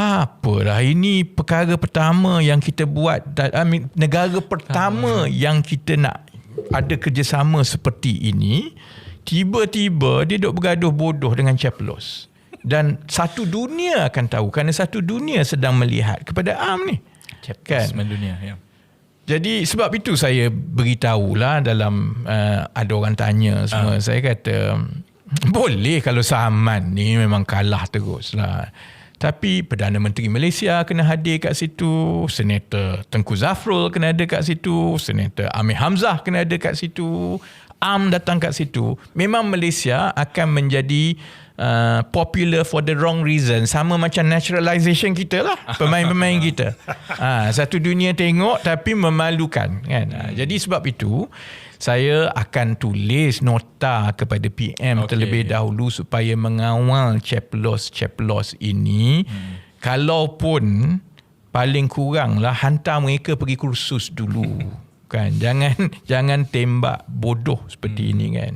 Apalah ini perkara pertama yang kita buat negara pertama yang kita nak ada kerjasama seperti ini tiba-tiba dia duk bergaduh bodoh dengan Chaplos dan satu dunia akan tahu kerana satu dunia sedang melihat kepada Am ni Kan? Dunia, ya. Jadi sebab itu saya beritahulah dalam uh, ada orang tanya semua. Uh. Saya kata boleh kalau Saman ni memang kalah terus lah. Tapi Perdana Menteri Malaysia kena hadir kat situ, Senator Tengku Zafrul kena ada kat situ, Senator Amir Hamzah kena ada kat situ, Am datang kat situ. Memang Malaysia akan menjadi uh, popular for the wrong reason sama macam naturalization kita lah pemain-pemain kita ha, satu dunia tengok tapi memalukan kan ha, jadi sebab itu saya akan tulis nota kepada PM okay. terlebih dahulu supaya mengawal ceplos-ceplos ini hmm. kalaupun paling kurang lah hantar mereka pergi kursus dulu kan jangan jangan tembak bodoh seperti hmm. ini kan